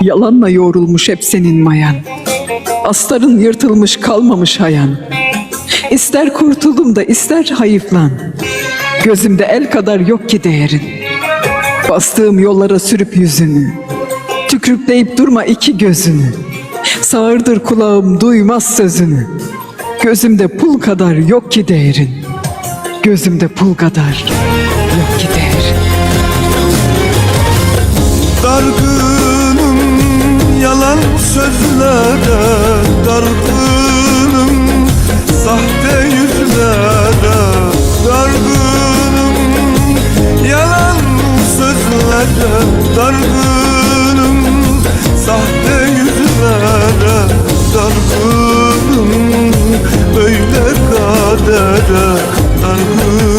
Yalanla yoğrulmuş hep senin mayan. Astarın yırtılmış kalmamış hayan. İster kurtuldum da ister hayıflan. Gözümde el kadar yok ki değerin. Bastığım yollara sürüp yüzünü. Tükrükleyip durma iki gözünü. Sağırdır kulağım duymaz sözünü. Gözümde pul kadar yok ki değerin. Gözümde pul kadar yok ki değerin. Dargın yüzlere dargınım? Sahte yüzlere dargınım. Yalan sözlere dargınım. Sahte yüzlere dargınım. Böyle kadere dargınım.